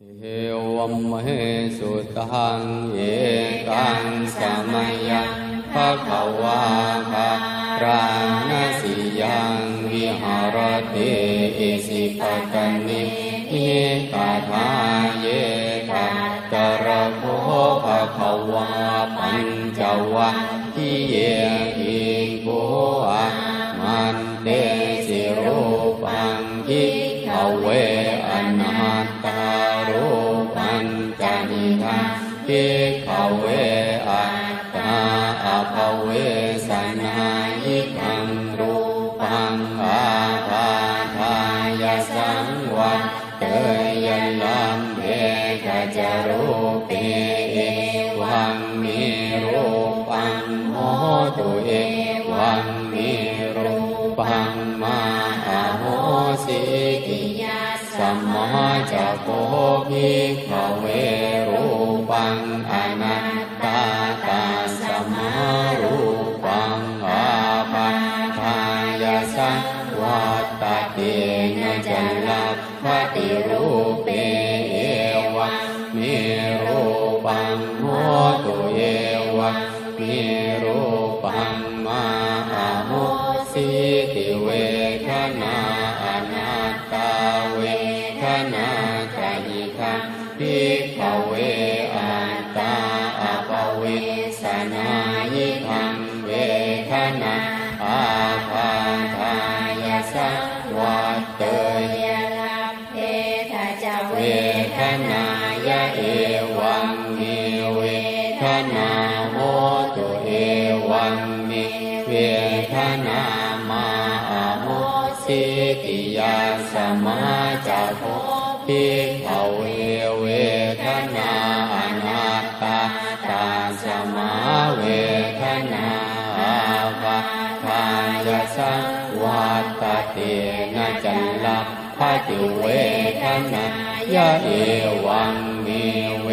เอวมเหสุตังเอกังสมัยยังภะคะวาภะราณสียังวิหารติอิสิปะกันนิหิตาทาเยตัตระโพภะคะวาปัญจวัคคีเยหิงโกอะมันเตสิรูปังคิขเว เอวังมีรูปังมาอาโหสิกิยาสัมมาจักโพภิกขเวรูปังอนัตตาตาสัมมารูปังอาปาทายาสังวัตตตินจัลลัพพติรูปเปเอวังมีรูปังโหตุเอวังมีรู ปังมาอาโหสิติเวทนาอนัตตาเวทนาตายิทังพิกขเวอัตตาอภเวสนายิทังเวทนาอาภาทายาสังวัตเตยเพทะจเวเวทนายะเอวังมีเวทนา วังมีเวทนามาอาโหสิกิยาสมาจาโพภิกขเวเวทนาอนัตตาตาสมาเวทนาอาภาทายสังวัตตตินาจัลลัพพติเวทนายะเอวังมีเว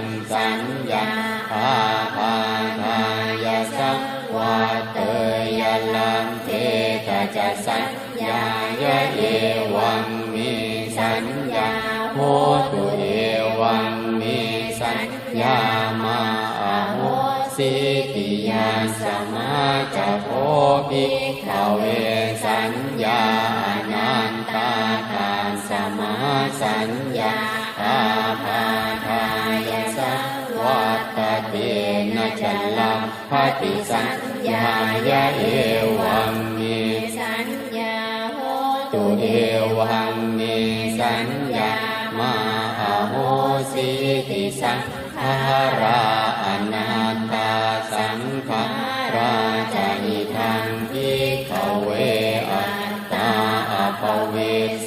งสัญญาอาภาทายาสังวัตเตยลังเทกจะสัญญายะเอวังมีสัญญาโหตุเอวังมีสัญญามาอาโหสิกิยาสมาจะโพภิกขเวสัญญาอนันตาตาสมาสัญญาอาภา พติสัญญายะเอวังมีสัญญาโหตุเอวังมีสัญญามาอาโหสิติสังขาราอนัตตาสังขาราจานิทังพิขเวอัตตาอภเว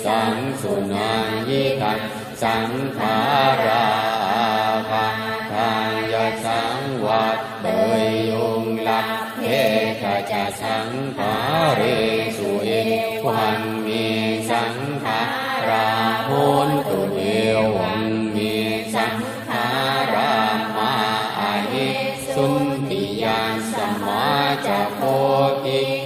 สังสุนายิทังสังขารา เรสุเอวันมีสังขาราหุนตุเอวังมีสังขารามาอิสุนติยานสมมาจโพติ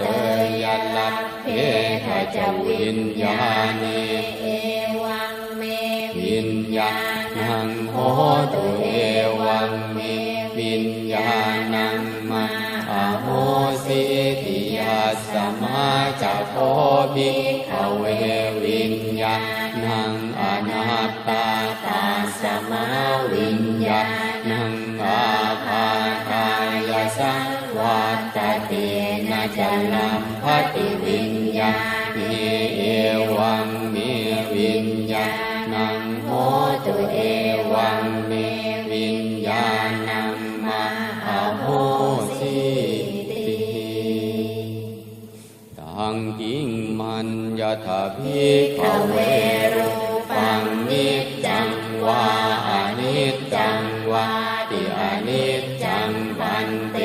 เตยลัพเพขจวิญญาณีเอวังเมวิญญาณังโหตุเอวังเมวิญญาณังมาอาโหสิติยาสมาจะโพภิกขเววิญญาณังอนัตตาตัสมาวิญญาณังอาภาทายสัง นำพัตวิญญาณิเอวังเมวิญญาณังโหตุเอวังเมวิญญาณังมาโหสิติตังกิงมันยถาภิกขเวรูปังนิจจังวาอนิจจังวาติอนิจจังปันเต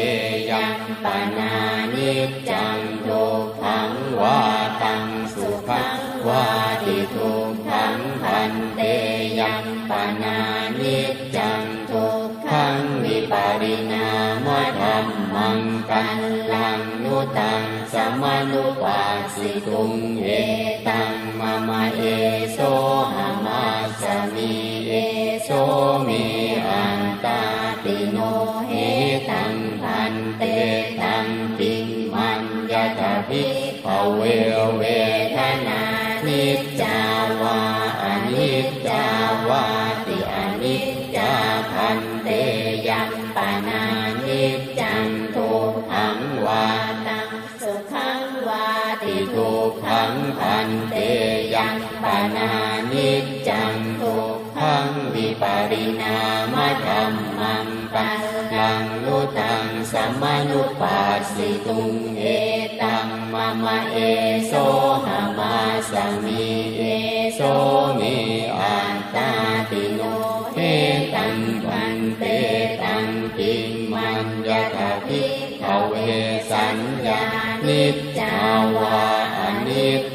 ยังปนานิจจังทุกขังวาตังสุขังวาติทุกขังปันเตยังปนานิจจังทุกขังวิปาริณามธรรมังกันลังนุตังสมานุปัสสิตุงเอตังมะมะเอโสหามาสมิเอโสมิอันตาติโน เวเวทนานิจจาวาอนิจจาวาติอนิจจาพันเตยังปานานิจจังทุกขังวาตังสุขังวาติทุกขังพันเตยังปานานิจจังทุกขังวิปาริณามธรรมังปัลลังนุตั สัมมานุปัสสิตุงเอตังมะมะเอโสหามาสมิเอโสมิอันตาติโนเฮตังพันเตตังปิมันยะถาภิกขเวสัญญานิจจาวาอนิจ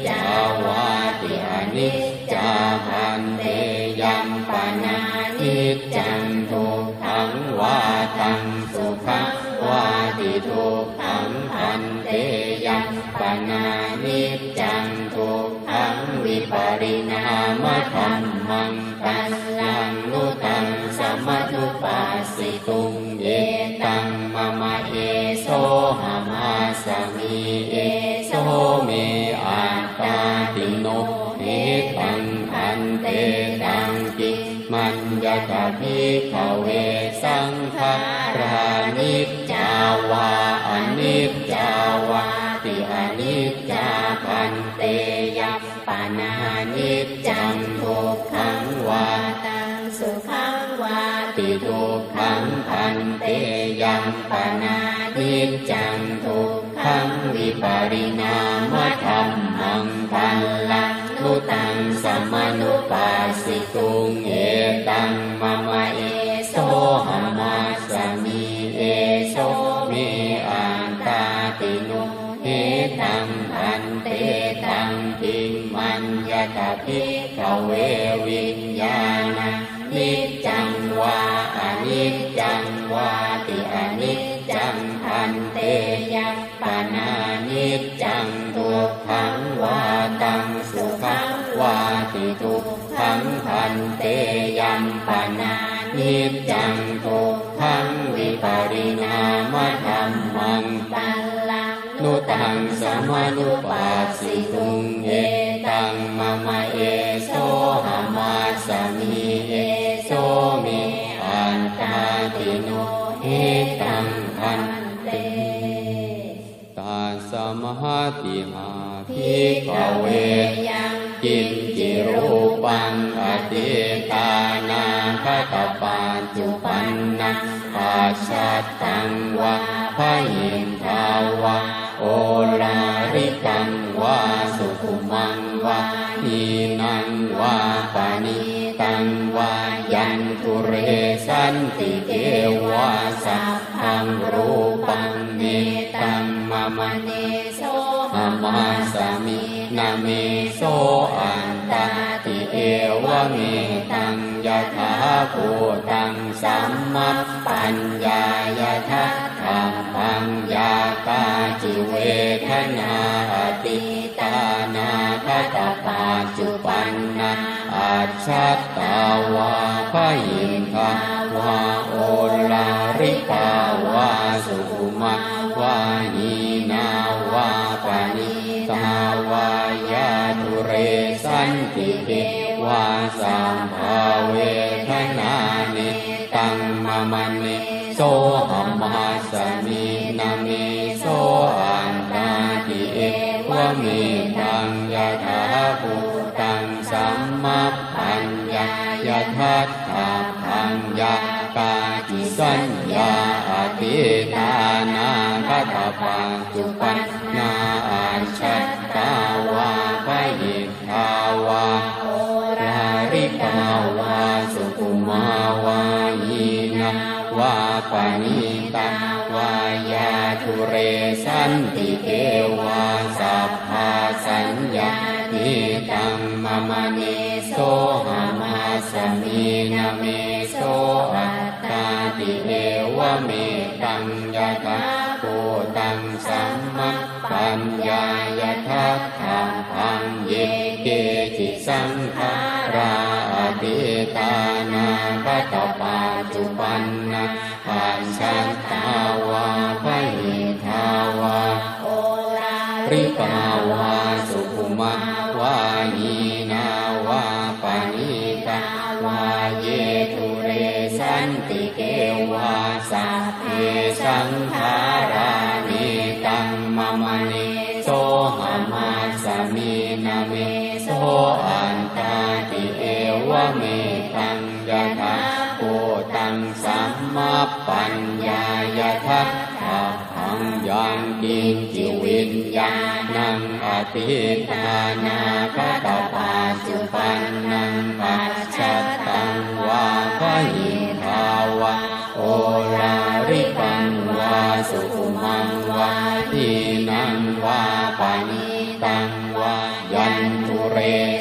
ติทุกขังพันเตยังปนานิจังทุกขังวิปาริณามธรรมังพันลังนุตังสัมมานุปัสสิตุงเอตังมะมะเอโสหามาสมิเอโสมิอันตาติโนเฮตังพันเตตังปิมันยะตาภิกขเววิญญาณ นิจจังวาอนิจจังวาติอนิจจังพันเตยัปานานิจจังทุกขังวาตังสุขังวาติทุกขังพันเตยังปานานิจจังทุกขังวิปาริณามธรรมังปัลลังนุตังสมานุปัสสิตุงเอตังมะมะเอโสหามา หาติหาภิกขเวยังกินจิรูปังอติตานาคตปัจจุปันนังอาชาตังวะพยินทาวะโอลาริกังวาสุขุมังวะนีนังวาปานิตังวายันตุเรสันติเกวาสัพพังรู ตังมเนโสอามาสามินาเมโสอันตาติเอวะเมตังยะถาภูตังสัมมัปปัญญายะทัตถังพังยาตาจิเวทนาอติตานาคตาปาจุปันนาอาชัตตาวาพยินทาวาโอลาริกาวาสุขุมาวานี สันติภวสัมภเวทนานิตังมะมันนิโสหัมมาสมินามิโสอันตาติเอวะเมตังยะถาภูตังสัมมาปัญญายะทัตถาพังยากาจิสัญญาอติตานาคตาปัจจุปันนา ชัตตาวาปยิทาวาโอราริกาวาสุกุมาวายีนาวาปานิตาวายาทุเรสันติเกวาสัพพาสัญญานิตังมะมะเนโสหามาสมีนาเมโสอัตตาติเอวะเมตังยะตา สัมมัปปัญญายะทัตถาพังเยเกจิสังขาราอติตานาคตปัจจุปันนาปัญชัตตาวาปหิทาวาโอราริกาวาสุขุมาวายีนาวาปานิตาวาเยตุเรสันติเกวาสัพเพสังขารา ยังกินจิวิญญาณังอติตานาคตาปัจจุปันนังปัจจตังวาปหิทาวะโอลาริปังวาสุขุมังวาทีนังวาปานิตังวายันตุเร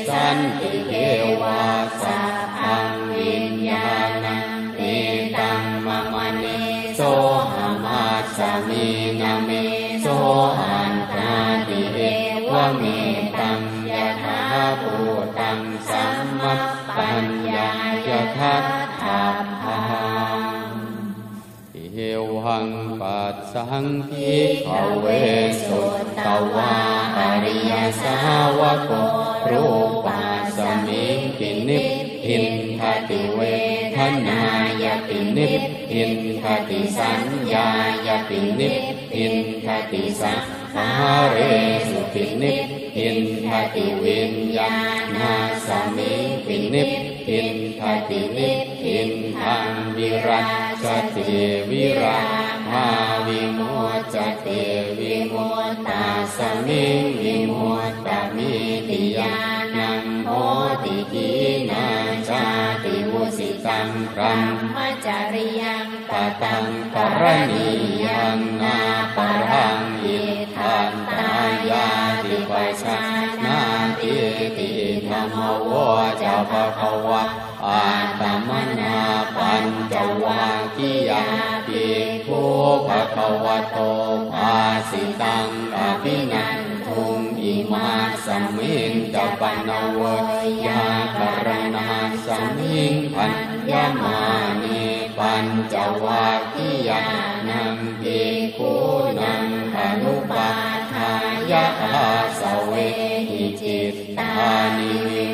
สันติเทวาสัพพังวิญญาณังเอตังมะมะเนโสหามาสมีนาเม โสอันตาติเอวเมตังยะถาภูตังสัมมัปัญญายะทัตถาพังอิเฮวังปัสสังทิขเวสุตตวาอริยสาวกโกรูปัสมิงปินิพินทติเวทนาย นิพพินทติสัญญายปินิพพินทติสังขาเรสุปินิพพินทติวิญญาณสมิงปินิพพินทตินิพพินทังวิรัชติวิรามาวิโมจติวิโมตตาสมิงวิโมตตามิติยานังโหติกี มังพรัมจาริยังปะตังปรณียังนาปรังอิทันตายาติปัสสานาติติธรรมโวจะภะคะวะอาตมนาปัญจวัคคียาภิกขุภะคะวะโตภาสิตังอภินันทุงอิมาสมิงจะปันเวยากรณาสมิงพัน ยมานิปัญจวัคคียานัมปิคูนังอนุปาทายะาสเวหิจิตตานิว